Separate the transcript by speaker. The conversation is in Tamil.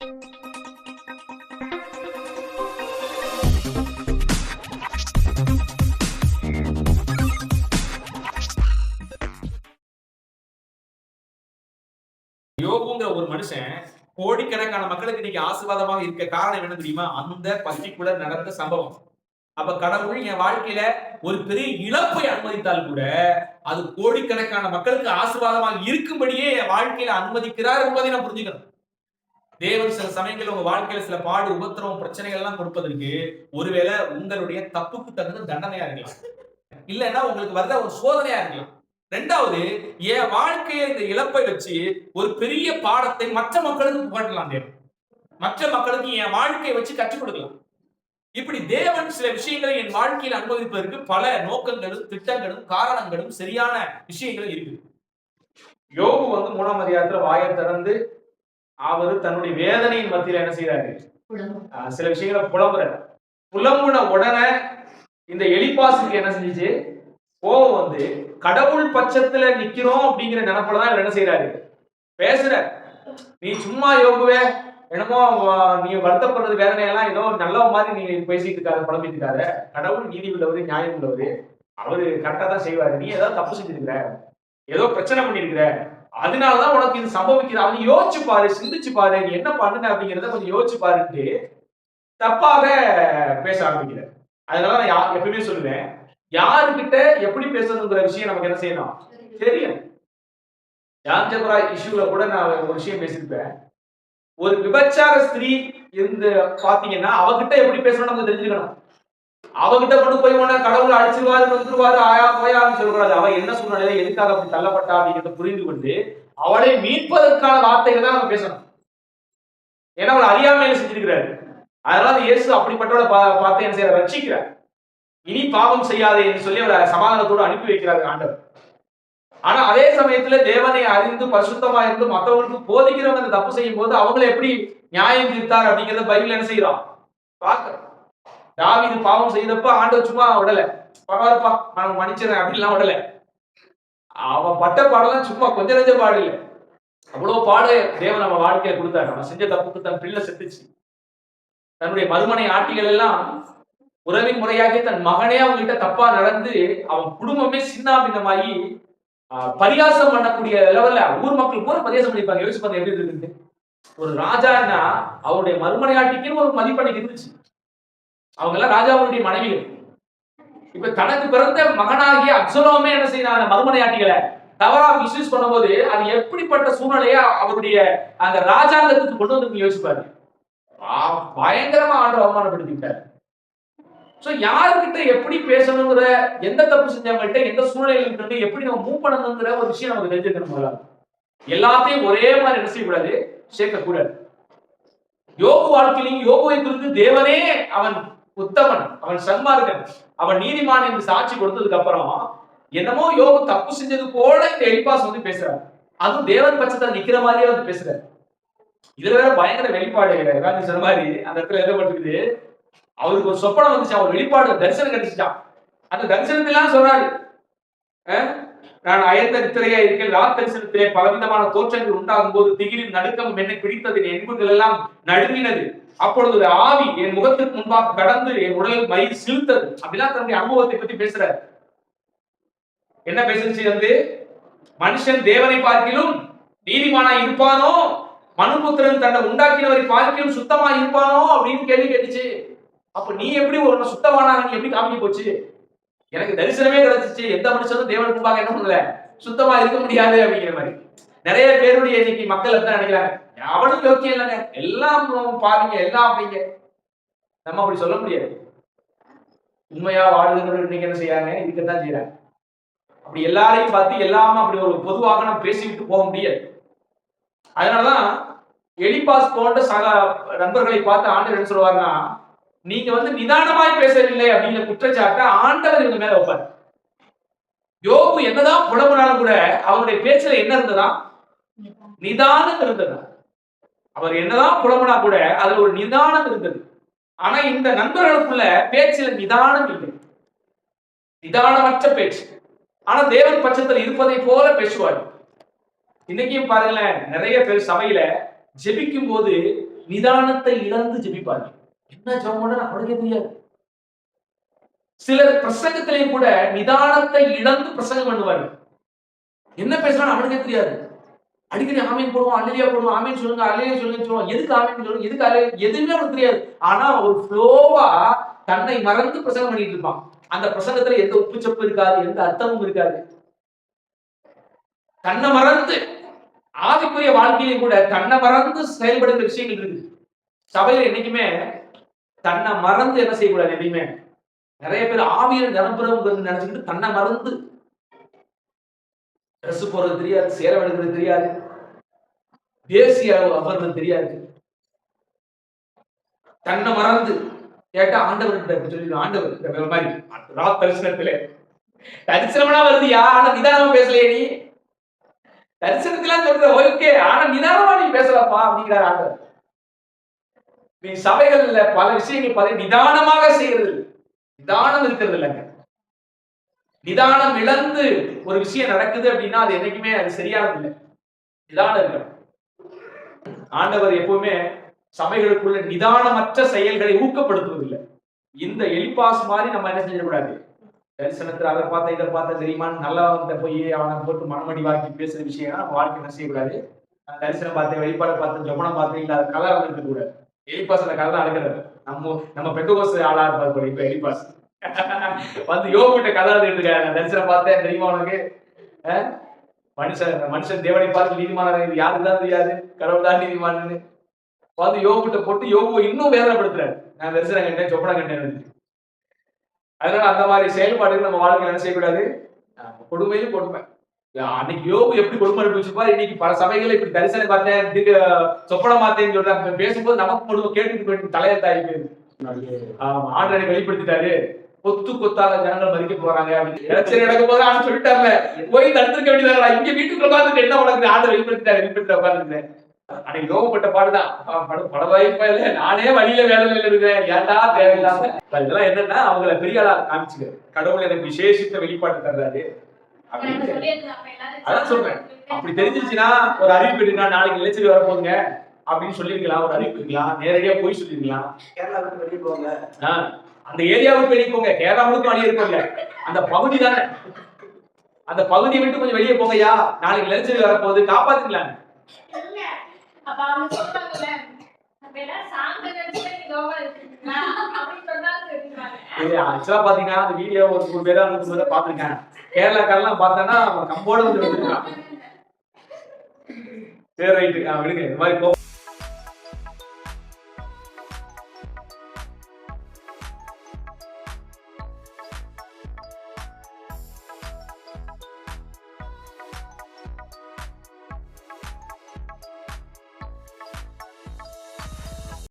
Speaker 1: யோகுங்கிற ஒரு மனுஷன் கோடிக்கணக்கான மக்களுக்கு இன்னைக்கு ஆசீர்வாதமாக இருக்க காரணம் என்ன தெரியுமா? அந்த பர்டிகுலர் நடந்த சம்பவம். அப்ப கடவுள் என் வாழ்க்கையில ஒரு பெரிய இழப்பை அனுமதித்தால் கூட அது கோடிக்கணக்கான மக்களுக்கு ஆசீர்வாதமாக இருக்கும்படியே என் வாழ்க்கையில அனுமதிக்கிறார் என்பதை நான் புரிஞ்சுக்கணும். தேவன் சில சமயங்களில் உங்க வாழ்க்கையில சில பாடு உபத்திரவம் பிரச்சனைகள் எல்லாம் கொடுப்பதற்கு ஒருவேளை உங்களுடைய தப்புக்கு தகுந்த தண்டனையா இருக்கலாம். இல்லைன்னா உங்களுக்கு வர்ற ஒரு சோதனையா இருக்கலாம். ரெண்டாவது என் வாழ்க்கையை இந்த இழப்பை வச்சு ஒரு பெரிய பாடத்தை மற்ற மக்களுக்கு புகட்டலாம் தேவன். மற்ற மக்களுக்கு என் வாழ்க்கையை வச்சு கற்றுக் கொடுக்கலாம். இப்படி தேவன் சில விஷயங்களை என் வாழ்க்கையில் அனுபவிப்பதற்கு பல நோக்கங்களும் திட்டங்களும் காரணங்களும் சரியான விஷயங்களும் இருக்கு யோகு வந்து மூணாம் அதிகாரத்துல வாயை திறந்து அவர் தன்னுடைய வேதனையின் மத்தியில என்ன செய்யறாரு சில விஷயங்களை புலம்புறாரு. புலம்புன உடனே இந்த எலிப்பாசுக்கு என்ன செஞ்சுச்சு? கோபம் வந்து கடவுள் பட்சத்துல நிக்கிறோம் அப்படிங்கிற நினைப்புல தான் என்ன செய்யறாரு பேசுற நீ சும்மா யோகுவே என்னமோ நீ வருத்தப்படுறது வேதனையெல்லாம் ஏதோ நல்ல மாதிரி நீ பேசிட்டு இருக்காத புலம்பிட்டு இருக்காத கடவுள் நீதி உள்ளவரு நியாயம் உள்ளவரு. அவரு கரெக்டா தான் செய்வாரு. நீ ஏதாவது தப்பு செஞ்சிருக்கிற? ஏதோ பிரச்சனை பண்ணிருக்கிற? அதனாலதான் உனக்கு இது சம்பவிக்குது அவன் யோசிச்சு பாரு சிந்திச்சு பாரு நீ என்ன பண்ணுன அப்படிங்கறத கொஞ்சம் யோசிச்சு பாருன்ட்டு தப்பாக பேச ஆரம்பிக்கிற அதனால நான் யா- எப்பயுமே சொல்லுவேன் யாருக்கிட்ட எப்படி பேசணுங்கிற விஷயம் நமக்கு என்ன செய்யணும்? தெரியும். யாஞ்சபரா இஷ்யூல கூட நான் ஒரு விஷயம் பேசியிருப்பேன். ஒரு விபச்சார ஸ்திரீ இருந்து பாத்தீங்கன்னா அவகிட்ட எப்படி பேசணும் நமக்கு தெரிஞ்சுக்கணும். அவகிட்ட கொண்டு போய் உடனே கடவுள் அடிச்சிருவாரு வந்துருவாரு ஆயா போயான்னு சொல்லக்கூடாது அவன் என்ன சூழ்நிலையில எதுக்காக அப்படி தள்ளப்பட்டா அப்படிங்கிறத புரிந்து கொண்டு அவளை மீட்பதற்கான வார்த்தைகள் தான் நம்ம பேசணும். ஏன்னா அவளை அறியாமையில செஞ்சிருக்கிறாரு. அதனால இயேசு அப்படிப்பட்டவளை பார்த்து என்ன செய்யற ரட்சிக்கிறார். இனி பாவம் செய்யாதே என்று சொல்லி அவரை சமாதானத்தோடு அனுப்பி வைக்கிறாரு ஆண்டவர். ஆனா அதே சமயத்துல தேவனை அறிந்து பரிசுத்தமா இருந்து மற்றவங்களுக்கு போதிக்கிறவங்க அந்த தப்பு செய்யும் போது அவங்களை எப்படி நியாயம் தீர்த்தார் அப்படிங்கிறத பைபிள் என்ன செய்யறோம் பார்க்கிறோம் தாவிது பாவம் செய்தப்ப ஆண்டவர் சும்மா விடல. பரவாயில்லப்பா நான் மன்னிச்சிடறேன் அப்படின்லாம் விடல. அவன் பட்ட பாடலாம் சும்மா கொஞ்ச நெஞ்ச பாடு இல்லை. அவ்வளவு பாடு தேவன் நம்ம வாழ்க்கையை கொடுத்தாரு. நம்ம செஞ்ச தப்புக்கு தன் பிள்ளை செத்துச்சு. தன்னுடைய மறுமனை ஆட்டிகள் எல்லாம் உறவின் முறையாகி தன் மகனே அவங்ககிட்ட தப்பா நடந்து அவன் குடும்பமே சின்னாபின்னமாகி பரியாசம் பண்ணக்கூடிய லெவல்ல ஊர் மக்கள் கூட பரியாசம் பண்ணிப்பாங்க. யோசிச்சு பாருங்க எப்படி இருக்கு ஒரு ராஜான்னா அவருடைய மறுமனையாட்டிக்குன்னு ஒரு மதிப்படைக்கு இருந்துச்சு. அவங்க எல்லாம் ராஜாவுடைய மனைவிகள். இப்ப தனக்கு பிறந்த மகனாகிய அப்சலோமே என்ன செய்யறான் அந்த மறுமனை ஆட்டிகளை தவறா மிஸ்யூஸ் பண்ணும்போது அது எப்படிப்பட்ட சூழ்நிலையா அவருடைய அந்த ராஜாங்கத்துக்கு கொண்டு வந்து யோசிப்பாரு பயங்கரமா ஆண்டு அவமானப்படுத்திட்டார் சோ யாருக்கிட்ட எப்படி பேசணுங்கிற எந்த தப்பு செஞ்சவங்கள்ட்ட எந்த சூழ்நிலையில் இருந்து எப்படி நம்ம மூவ் பண்ணணுங்கிற ஒரு விஷயம் நமக்கு தெரிஞ்சுக்கணும் முதல்ல. எல்லாத்தையும் ஒரே மாதிரி என்ன செய்யக்கூடாது? சேர்க்கக்கூடாது. யோகு வாழ்க்கையிலையும் யோகுவை குறித்து தேவனே அவன் உத்தமன் அவன் சன்மார்க்கன். அவன் நீதிமான் என்று சாட்சி கொடுத்ததுக்கு அப்புறம் என்னமோ யோகம் தப்பு செஞ்சது போல இந்த எலிபாஸ் வந்து பேசுறாரு. அதுவும் தேவன் பட்சத்துல நிக்கிற மாதிரியே வந்து பேசுறாரு. இதுல வேற பயங்கர வெளிப்பாடு ராஜி சொன்ன மாதிரி அந்த இடத்துல எழுதப்பட்டிருக்குது அவருக்கு ஒரு சொப்பனம் வந்துச்சு. அவர் வெளிப்பாடு தரிசனம் கிடைச்சிச்சான் அந்த தரிசனத்திலாம் சொல்றாரு நான் அயர்ந்த நித்திரையா இருக்கேன் ராத்திரிசனத்திலே பலவிதமான தோற்றங்கள் உண்டாகும் போது திகிலின் நடுக்கம் என்னை பிடித்தது என் எலும்புகள் எல்லாம் நடுங்கினது. அப்பொழுது ஒரு ஆவி என் முகத்துக்கு முன்பாக கடந்து என் உடலில் மயிர் சிலுத்தது. அப்படிலாம் தன்னுடைய அனுபவத்தை பத்தி பேசுறாரு. என்ன பேசுச்சு வந்து? மனுஷன் தேவனை பார்க்கிலும் நீதிமானா இருப்பானோ? மனுபுத்திரன் தன்னை உண்டாக்கினவரை பார்க்கிலும் சுத்தமா இருப்பானோ? அப்படின்னு கேள்வி கேட்டுச்சு. அப்ப நீ எப்படி ஒரு சுத்தமானா நீ எப்படி காமிக்க போச்சு? எனக்கு தரிசனமே கிடைச்சிச்சு எந்த மனுஷனும் தேவன் முன்பாக என்ன பண்ணல? சுத்தமா இருக்க முடியாது அப்படிங்கிற மாதிரி. நிறைய பேருடைய இன்னைக்கு மக்கள் என்ன நினைக்கிறாங்க. அவனும் யோக்கியம் இல்லைங்க. எல்லாம் பாருங்க எல்லாம் அப்படிங்க. நம்ம அப்படி சொல்ல முடியாது. உண்மையா வாழ்கிறவர்கள் இன்னைக்கு என்ன செய்யறாங்க? இருக்கத்தான் செய்யறாங்க. அப்படி எல்லாரையும் பார்த்து எல்லாமே அப்படி ஒரு பொதுவாக நம்ம பேசிக்கிட்டு போக முடியாது. அதனாலதான் எலிபாஸ் போன்ற சக நண்பர்களை பார்த்து ஆண்டு என்ன சொல்லுவாருன்னா நீங்க வந்து நிதானமாய் பேசவில்லை அப்படிங்கிற குற்றச்சாட்டை ஆண்டவர் இவங்க மேல வைப்பார். யோபு என்னதான் புலம்புனாலும் கூட அவருடைய பேச்சுல என்ன இருந்ததா? நிதானம் இருந்ததா? அவர் என்னதான் புலம்புனா கூட அதுல ஒரு நிதானம் இருந்தது. ஆனா இந்த நண்பர்களுக்குள்ள பேச்சுல நிதானம் இல்லை. நிதானமற்ற பேச்சு. ஆனா தேவன் பட்சத்தில் இருப்பதை போல பேசுவார். இன்னைக்கும் பாருங்களேன் நிறைய பேர் சபையில ஜெபிக்கும் போது நிதானத்தை இழந்து ஜெபிப்பாங்க என்ன ஜபம் பண்ண அவனுக்கே தெரியாது சிலர் பிரசங்கத்திலையும் கூட நிதானத்தை இழந்து பிரசங்கம் பண்ணுவார்கள். என்ன பேசுறான்னு அவனுக்கே தெரியாது. அடிக்கடி ஆமீன் போடுவோம் அல்லையா போடுவோம் ஆமீன் சொல்லுங்க அல்லையா சொல்லுங்க சொல்லுவோம். எதுக்கு ஆமீன் சொல்லுங்க எதுக்கு அல்லையா எதுவுமே அவனுக்கு தெரியாது. ஆனா ஒரு ஃப்ளோவா தன்னை மறந்து பிரசங்கம் பண்ணிட்டு இருப்பான். அந்த பிரசங்கத்துல எந்த உப்புச்சப்பு இருக்காது எந்த அர்த்தமும் இருக்காது. தன்னை மறந்து ஆவிக்குரிய வாழ்க்கையிலும் கூட தன்னை மறந்து செயல்படுகிற விஷயங்கள் இருக்கு. சபையில என்னைக்குமே தன்னை மறந்து என்ன செய்யக்கூடாது எதையுமே நிறைய பேர் ஆவியில் நிரம்புறவங்க நினைச்சுக்கிட்டு தன்னை மறந்து ட்ரெஸ் போடுறது தெரியாது சேர எடுக்கிறது தெரியாது. தேசிய அவர்கள் தெரியாது. தன்னை மறந்து கேட்டா ஆண்டவர்கிட்ட இப்படி சொல்லி ஆண்டவர் இந்த மாதிரி. ராத் தரிசனத்துல. தரிசனம்னா வருதியா ஆனா நிதானமா பேசலையே நீ? தரிசனத்துல சொல்ற ஓகே ஆனா நிதானமா நீ பேசலப்பா அப்படிங்கிறார் ஆண்டவர். நீ சபைகள்ல பல விஷயங்கள் பல நிதானமாக செய்யறது நிதானம் இருக்கிறது இல்லைங்க. நிதானம் இழந்து ஒரு விஷயம் நடக்குது அப்படின்னா அது என்னைக்குமே அது சரியானது இல்லை. நிதானம் இருக்க ஆண்டவர் எப்பவுமே சபைகளுக்குள்ள நிதானமற்ற செயல்களை ஊக்கப்படுத்துவதில்லை. இந்த எலிபாஸ் மாதிரி நம்ம என்ன செஞ்சிடக்கூடாது தரிசனத்தில் அதை பார்த்தா இதை பார்த்தா தெரியுமான்னு நல்லவங்கிட்ட போய் அவனை போட்டு மனமடி வாக்கி பேசுற விஷயம் நம்ம வாழ்க்கை என்ன செய்யக்கூடாது? தரிசனம் பார்த்தேன் வெளிப்பாடு பார்த்தேன் ஜொமனம் பார்த்தேன் இல்லை அதை கலர் இருக்க கூடாது எலிபாஸ் அந்த கதை தான் அழுகிறது நம்ம நம்ம பெட்டகோஸ் ஆளா இருப்பார் போல இப்ப எலிபாஸ் வந்து யோகிட்ட கதை எழுதிட்டு இருக்காரு. நான் தரிசனம் பார்த்தேன். தெரியுமா உனக்கு? அஹ்? மனுஷன் மனுஷன் தேவனை பார்த்து நீதிமான இது யாருக்கு தான் தெரியாது? கடவுள் தான் நீதிமானு வந்து யோகிட்ட போட்டு யோகுவை இன்னும் வேதனைப்படுத்துறாரு. நான் தரிசனம் கண்டேன். சொப்பனம் கண்டேன். அதனால அந்த மாதிரி செயல்பாடுகள் நம்ம வாழ்க்கையில் என்ன செய்யக்கூடாது? கொடுமையும் கொடுமையிலும் கொடுமை. அன்னைக்கு யோகு எப்படி கொடுமை அனுப்பிச்சிருப்பாரு இன்னைக்கு பல சபைகளை இப்படி தரிசனம் பார்த்தேன் திரு சொப்பனம் பார்த்தேன்னு சொல்றாங்க. பேசும்போது நமக்கு போயிட்டு தலையெழுத்தாகி போயிருக்கு ஆமா ஆண்டனை வெளிப்படுத்திட்டாரு. கொத்து கொத்தாக ஜனங்கள் மதிக்க போறாங்க. இலச்சனை நடக்கும் போது ஆண்டு சொல்லிட்டார்ல. போய் தடுத்துருக்க வேண்டியதா இங்க வீட்டுக்குள்ள உட்காந்துட்டு என்ன உனக்கு? ஆண்டு வெளிப்படுத்திட்டாரு வெளிப்படுத்த உட்காந்துருக்கேன் அன்னைக்கு யோகப்பட்ட பாடுதான். அவன் பட வாய்ப்பா இல்ல. நானே வழியில வேலையில இருக்கிறேன். ஏன்டா தேவையில்லாம? இதெல்லாம் என்னன்னா அவங்கள பெரிய ஆளா காமிச்சுக்க கடவுள் எனக்கு விசேஷித்த வெளிப்பாட்டு தர்றாரு. அதான் சொல்றேன். அப்படி தெரிஞ்சிருச்சுன்னா ஒரு அறிவிப்பு நாளைக்கு இளைச்சல் வர போதுங்க அப்படின்னு சொல்லிருக்கலாம் ஒரு அறிவிப்பு இருக்கலாம் நேரடியா போய் சொல்லிருக்கலாம்.
Speaker 2: கேரளா விட்டு வெளியே போங்க.
Speaker 1: ஆஹ் அந்த ஏரியாவுக்கு வெளியே போங்க. கேரளா முழுக்க வெளியே இருப்போங்க அந்த பகுதி தானே. அந்த பகுதியை விட்டு கொஞ்சம் வெளியே போங்கய்யா. நாளைக்கு இளைச்சல் வரப்போகுது காப்பாத்திக்கலாம். ஆக்சுவலா பாத்தீங்கன்னா அந்த வீடியோ ஒரு நூறு பேரா நூறு பேரா பாத்திருக்கேன். கேரளாக்காரெல்லாம் பார்த்தோன்னா அவன் கம்போட வந்து வந்துருக்கான் சரி ரைட்டு விடுங்க இந்த மாதிரி